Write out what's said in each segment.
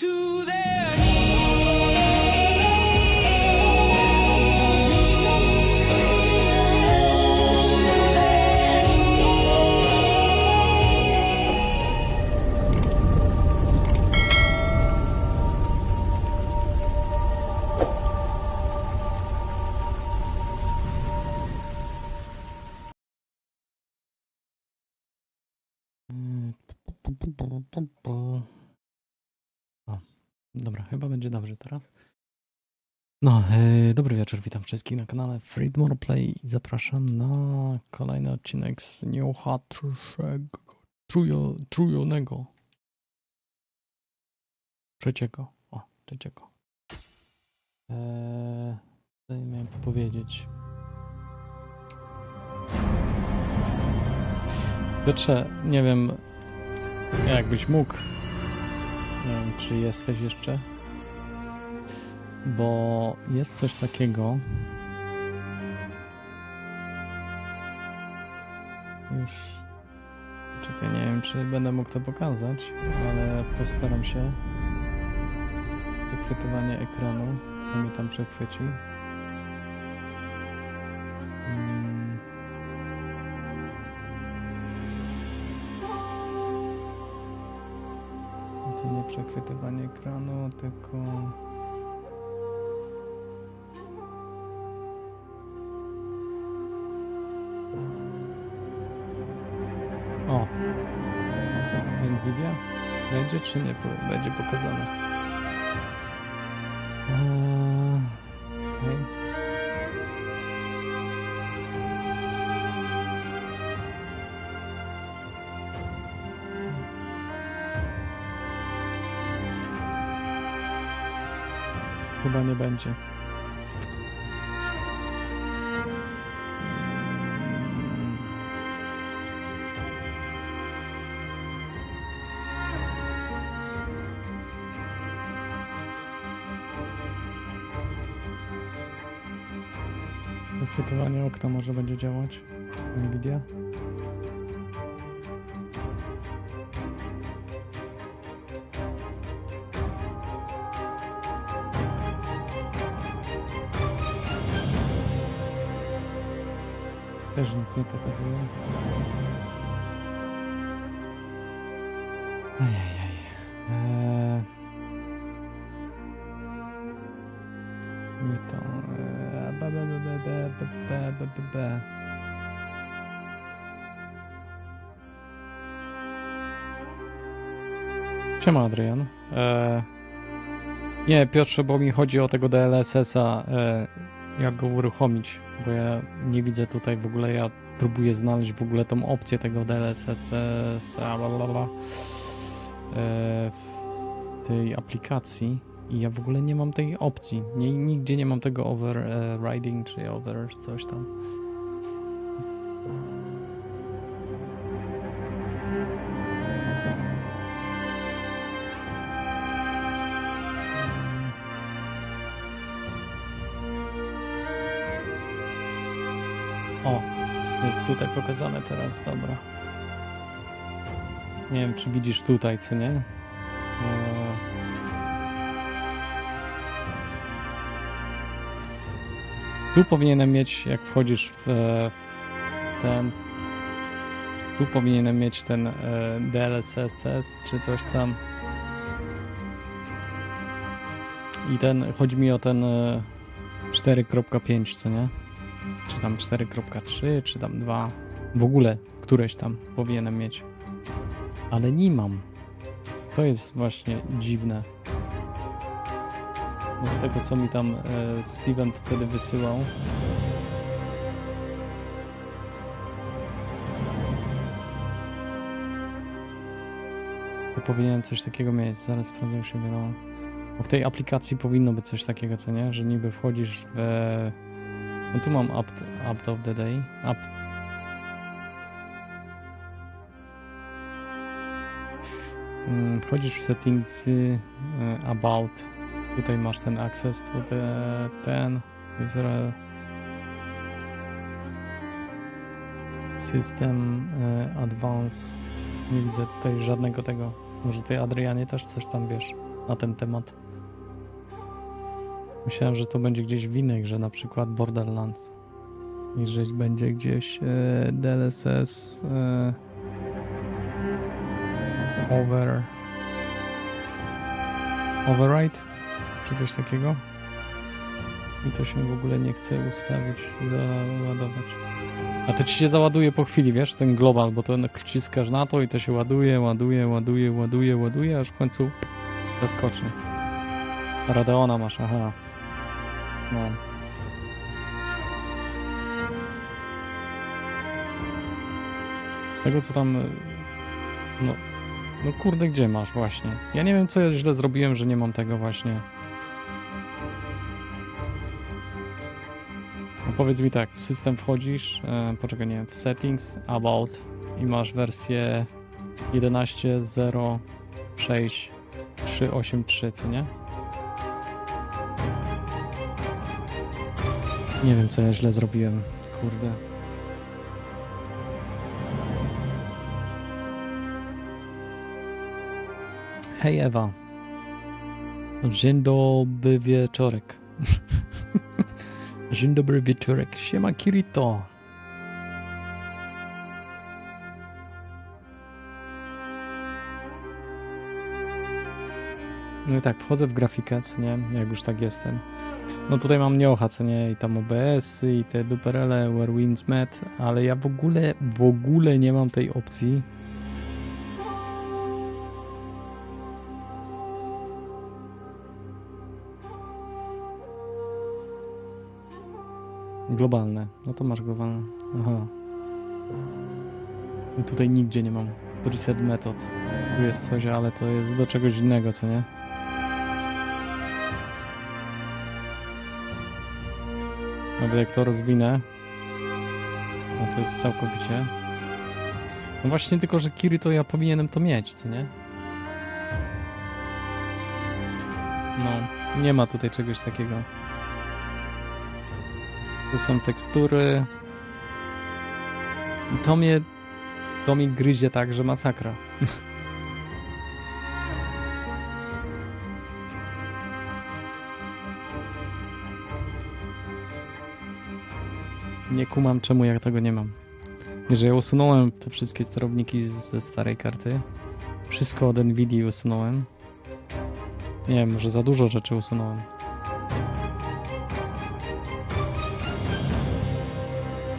to No, e, dobry wieczór, witam wszystkich na kanale Freedmore Play i zapraszam na kolejny odcinek z New Hatrszego trujo, Trujonego. Trzeciego. O, trzeciego. Eee, miałem powiedzieć? Piotrze, nie wiem, jakbyś mógł. Nie wiem, czy jesteś jeszcze. Bo jest coś takiego. Już. Czekaj, nie wiem, czy będę mógł to pokazać, ale postaram się. Wychwytywanie ekranu, co mi tam przechwycił. Mm. To nie przechwytywanie ekranu, tylko. Nvidia? Będzie czy nie będzie pokazane? Eee, Okej. Chyba nie będzie. Wychwytywanie okna może będzie działać. Nvidia. Też nic nie pokazuje. Ajajaj. Siema Adrian. Eee... Nie, Piotrze, bo mi chodzi o tego DLSS-a. Eee... jak go uruchomić, bo ja nie widzę tutaj w ogóle, ja próbuję znaleźć w ogóle tą opcję tego DLSS a, la, la, la, e, w tej aplikacji i ja w ogóle nie mam tej opcji. Nie, nigdzie nie mam tego overriding czy over coś tam. Tutaj pokazane teraz, dobra. Nie wiem, czy widzisz tutaj, co nie? Eee, Tu powinienem mieć, jak wchodzisz w, w ten. Tu powinienem mieć ten e, DLSS czy coś tam. I ten, chodzi mi o ten e, 4.5, co nie? Czy tam 4.3, czy tam 2. W ogóle któreś tam powinienem mieć. Ale nie mam. To jest właśnie dziwne. Bo z tego co mi tam e, Steven wtedy wysyłał. To powinienem coś takiego mieć. Zaraz sprawdzę się wiadomo. Bo w tej aplikacji powinno być coś takiego, co nie? Że niby wchodzisz w. No tu mam up, up of the day. Up. Mm, Wchodzisz w settings y, about Tutaj masz ten access to the, ten user system e, advance. Nie widzę tutaj żadnego tego. Może ty Adrianie też coś tam wiesz na ten temat. Myślałem, że to będzie gdzieś w innej grze, na przykład Borderlands. I że będzie gdzieś e, DLSS e, over override czy coś takiego. I to się w ogóle nie chce ustawić, załadować. A to ci się załaduje po chwili, wiesz, ten global, bo to naciskasz na to i to się ładuje, ładuje, ładuje, ładuje, ładuje, aż w końcu zaskoczy. Radeona masz, aha. No. Z tego co tam. No. No kurde, gdzie masz właśnie? Ja nie wiem, co ja źle zrobiłem, że nie mam tego właśnie. No powiedz mi tak, w system wchodzisz, e, poczekaj, nie, w settings, about i masz wersję 11.06.383, co nie? Nie wiem, co ja źle zrobiłem, kurde. Hej Ewa. Dzień dobry wieczorek. Dzień dobry wieczorek. Siema Kirito. No i tak, wchodzę w grafikę, co nie, jak już tak jestem. No tutaj mam Niocha, co nie, i tam OBS-y, i te duperele, Where Winds Met, ale ja w ogóle, w ogóle nie mam tej opcji. Globalne. No to masz globalne. Aha. I tutaj nigdzie nie mam. Preset metod. Tu jest coś, ale to jest do czegoś innego, co nie? Nawet jak to rozwinę, no to jest całkowicie. No właśnie tylko, że Kiri to ja powinienem to mieć, co nie? No, nie ma tutaj czegoś takiego. Tu są tekstury. I to mnie, to mnie gryzie tak, że masakra. Nie kumam, czemu ja tego nie mam. Że ja usunąłem te wszystkie sterowniki z- ze starej karty. Wszystko od Nvidia usunąłem. Nie wiem, może za dużo rzeczy usunąłem.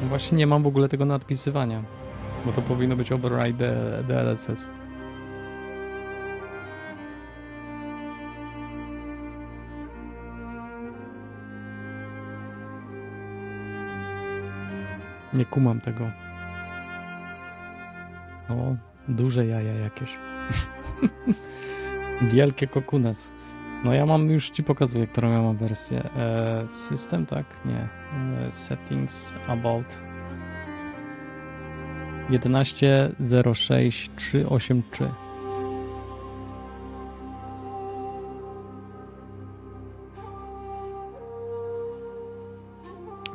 Właśnie nie mam w ogóle tego nadpisywania, bo to powinno być override DLSS. Nie kumam tego. O, duże jaja jakieś. Wielkie kokunas. No ja mam, już ci pokazuję, którą ja mam wersję. E, system, tak? Nie. E, settings, about. 11.06.383.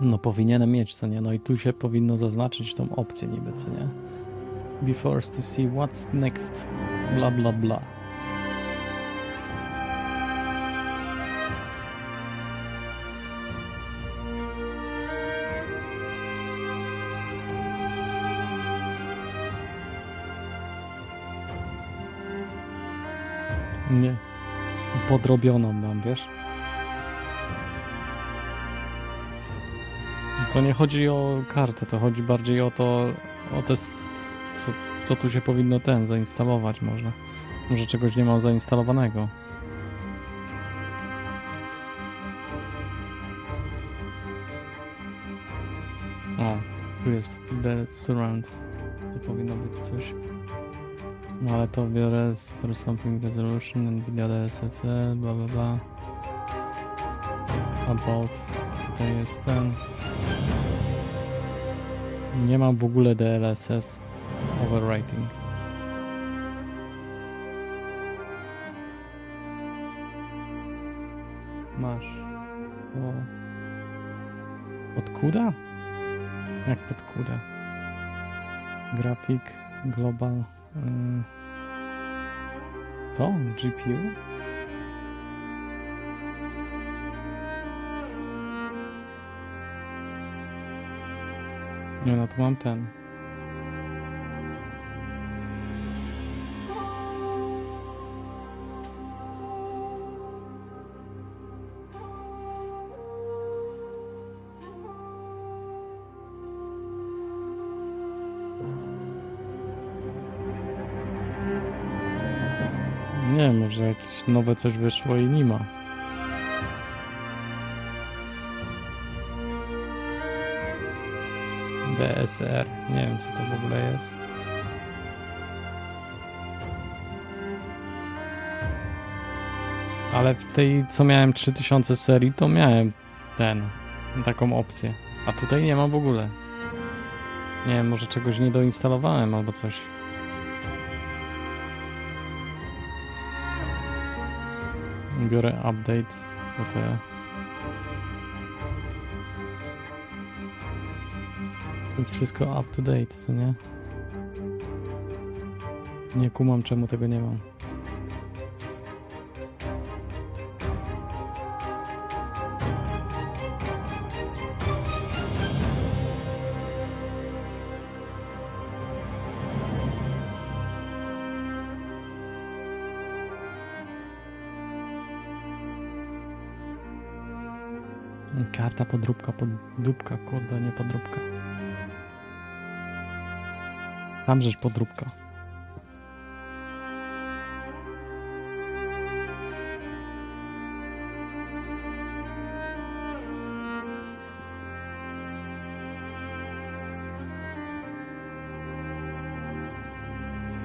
No powinienem mieć, co nie? No i tu się powinno zaznaczyć tą opcję niby, co nie? Be forced to see what's next. Bla bla bla. Nie. Podrobioną mam, wiesz? To nie chodzi o kartę, to chodzi bardziej o to, o te, co, co tu się powinno ten zainstalować może. Może czegoś nie mam zainstalowanego. O, tu jest the surround. To powinno być coś. No ale to biorę z something resolution, Nvidia DLSS, bla bla bla. About. Tutaj. Nie mam w ogóle DLSS overwriting. Masz. O. Pod kuda? Jak pod kuda? Grafik, global. y, To? GPU? Nie no, to mam ten. Nie może jakieś nowe coś wyszło i nie ma. DSR. Nie wiem, co to w ogóle jest. Ale w tej, co miałem 3000 serii, to miałem ten, taką opcję. A tutaj nie ma w ogóle. Nie wiem, może czegoś nie doinstalowałem albo coś. Biorę update, co to jest wszystko up to date, co nie? Nie kumam, czemu tego nie mam. Karta podróbka, podróbka, kurde, nie podróbka. Tam rzecz podróbka.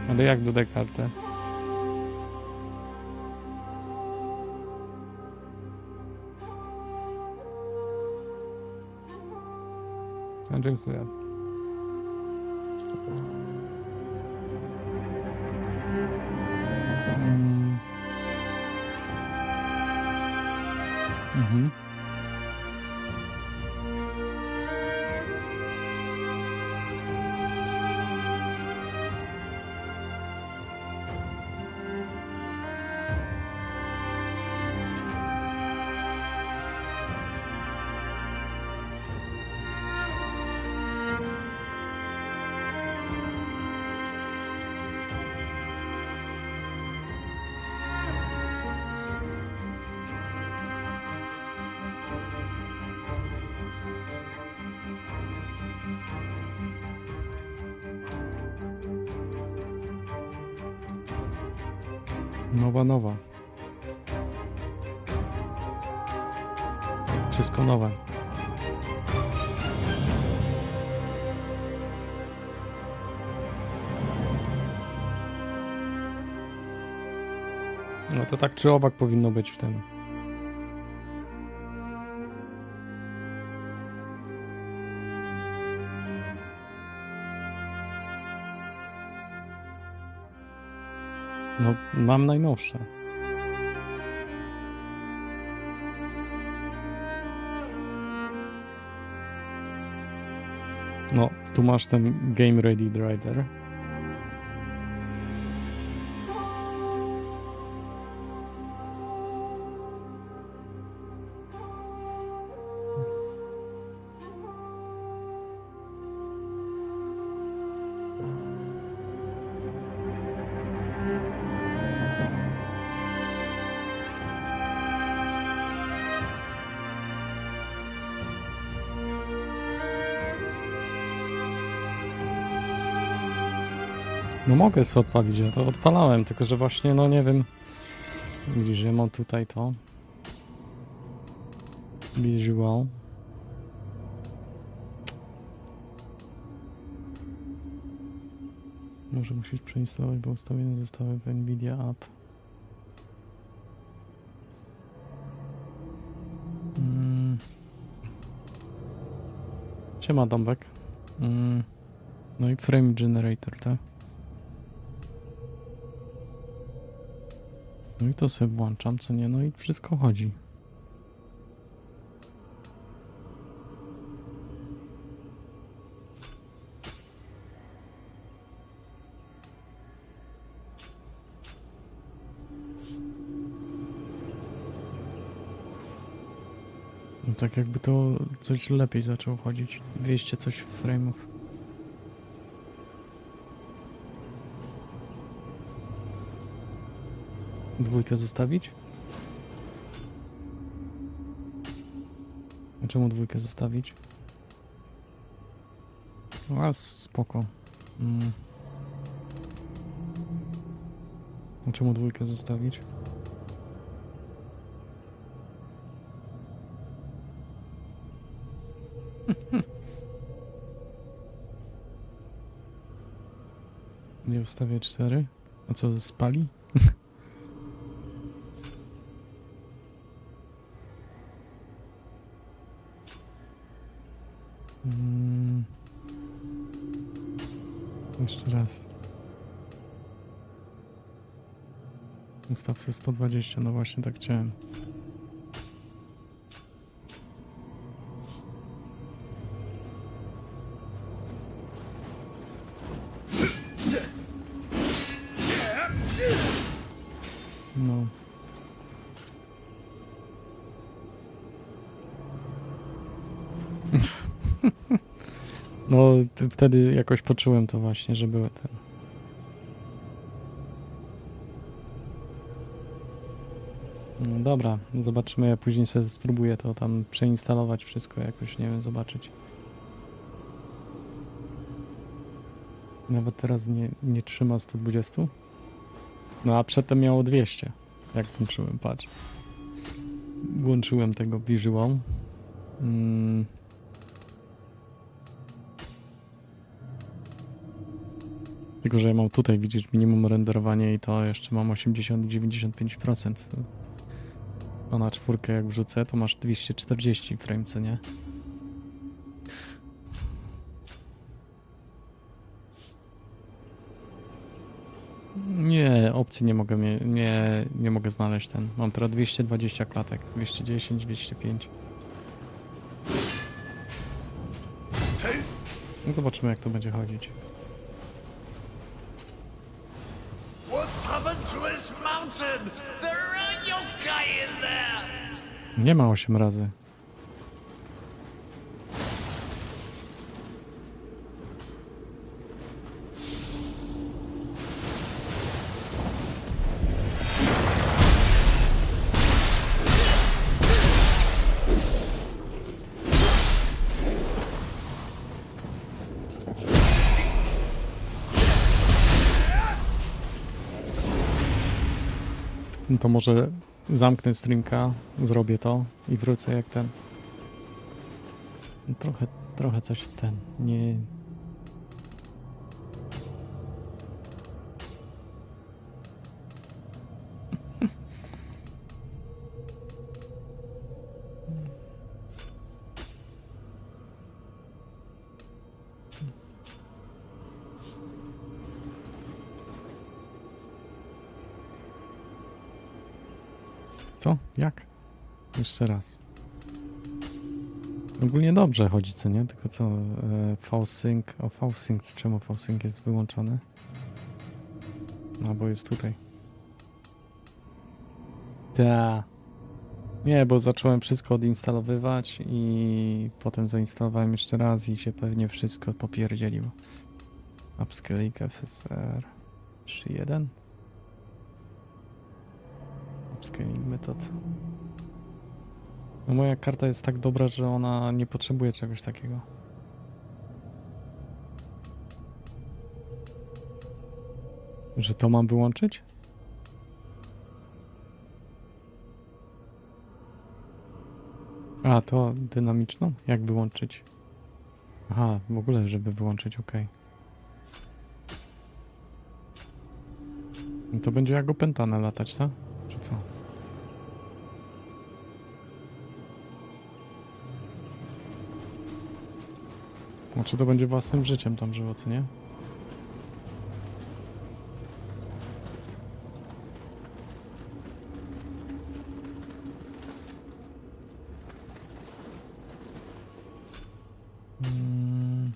Ale jak dodaj kartę? No, dziękuję. Nowa, nowa. Wszystko nowe. No to tak czy owak powinno być w tym. Mam najnowsze. No, tu masz ten Game Ready Driver. Mogę sobie odpalić, ja to odpalałem, tylko że właśnie, no nie wiem. Widzisz, ja mam tutaj to. Visual. Może musisz przeinstalować, bo ustawione zostały w Nvidia App. Mm. Siema Dąbek. Mm. No i Frame Generator, tak? No i to sobie włączam, co nie? No i wszystko chodzi. No tak jakby to coś lepiej zaczęło chodzić. 200 coś frame'ów. Dwójkę zostawić? A czemu dwójkę zostawić? A spoko. Mm. A czemu dwójkę zostawić? Nie ustawię cztery? A co, spali? Sobie 120, no właśnie tak chciałem. No. No, wtedy jakoś poczułem to właśnie, że były te. Dobra, zobaczymy, ja później sobie spróbuję to tam przeinstalować wszystko jakoś, nie wiem, zobaczyć. Nawet teraz nie, nie trzyma 120. No a przedtem miało 200, jak włączyłem, patrz. Włączyłem tego visual. Mm. Tylko, że ja mam tutaj, widzisz, minimum renderowanie i to jeszcze mam 80-95%. A na czwórkę jak wrzucę, to masz 240 frame, co nie? Nie, opcji nie mogę, mie- nie, nie mogę znaleźć ten. Mam teraz 220 klatek, 210, 205. No zobaczymy jak to będzie chodzić. Nie ma 8 razy. To może zamknę streamka, zrobię to i wrócę jak ten. Trochę, trochę coś ten, nie... Jeszcze raz. Ogólnie dobrze chodzi, co nie? Tylko co? E, V-Sync. O V-Sync. Czemu V-Sync jest wyłączony? No, bo jest tutaj. Ta. Nie, bo zacząłem wszystko odinstalowywać i potem zainstalowałem jeszcze raz i się pewnie wszystko popierdzieliło. Upscaling FSR 3.1 Upscaling metod. No moja karta jest tak dobra, że ona nie potrzebuje czegoś takiego. Że to mam wyłączyć? A, to dynamiczną? Jak wyłączyć? Aha, w ogóle, żeby wyłączyć, ok. No to będzie jak opętane latać, tak? Czy co? Znaczy to będzie własnym życiem tam żyło, nie? Mm.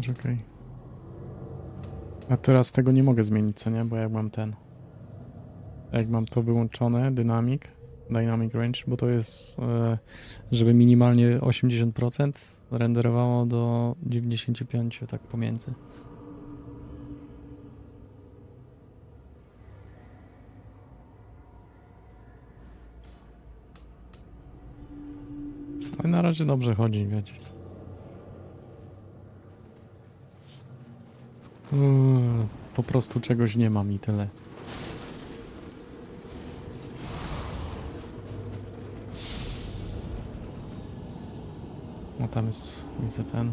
Czekaj. A teraz tego nie mogę zmienić, co nie? Bo jak mam ten. Jak mam to wyłączone, dynamic, dynamic range, bo to jest, e, żeby minimalnie 80% renderowało do 95, tak pomiędzy. Ale na razie dobrze chodzi, wiecie. Po prostu czegoś nie mam i tyle. No tam jest, widzę ten.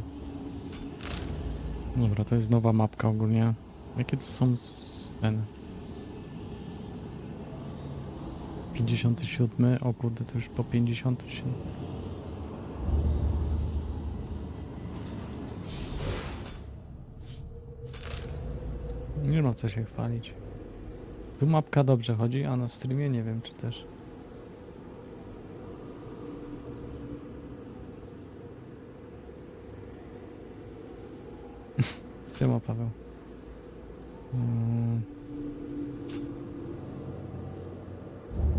Dobra, to jest nowa mapka ogólnie. Jakie to są ten? 57, o kurde, to już po 57. Nie ma co się chwalić. Tu mapka dobrze chodzi, a na streamie nie wiem czy też. Siema Paweł. Mm.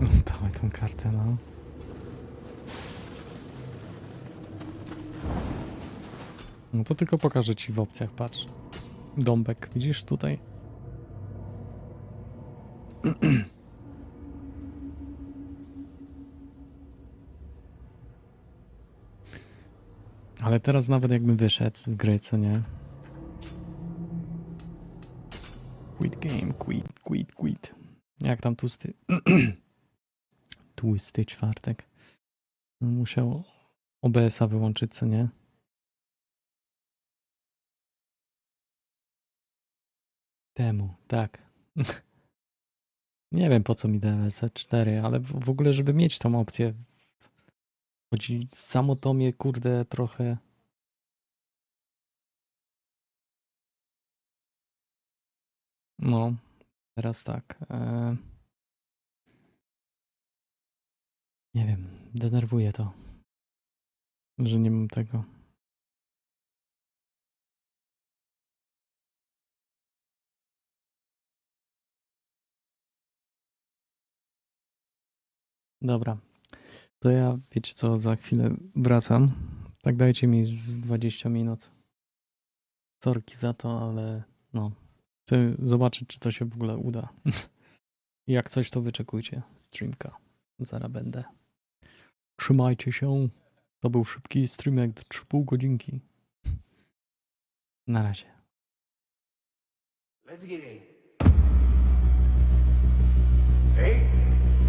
Dawaj tą kartę, no. No to tylko pokażę ci w opcjach, patrz. Dąbek, widzisz tutaj? Ale teraz nawet jakbym wyszedł z gry, co nie? Game, quit, quit, quit. Jak tam tłusty... tłusty czwartek. No, Musiał OBS-a wyłączyć, co nie? Temu, tak. Nie wiem po co mi DLS 4, ale w ogóle, żeby mieć tą opcję. Chodzi samo to mnie, kurde, trochę. No, teraz tak. E... Nie wiem, denerwuje to, że nie mam tego. Dobra. To ja, wiecie co, za chwilę wracam. Tak dajcie mi z 20 minut. Sorki za to, ale no. Chcę zobaczyć, czy to się w ogóle uda. Jak coś, to wyczekujcie streamka. Zaraz będę. Trzymajcie się. To był szybki streamek 3,5 godzinki. Na razie. Let's get it. Hey,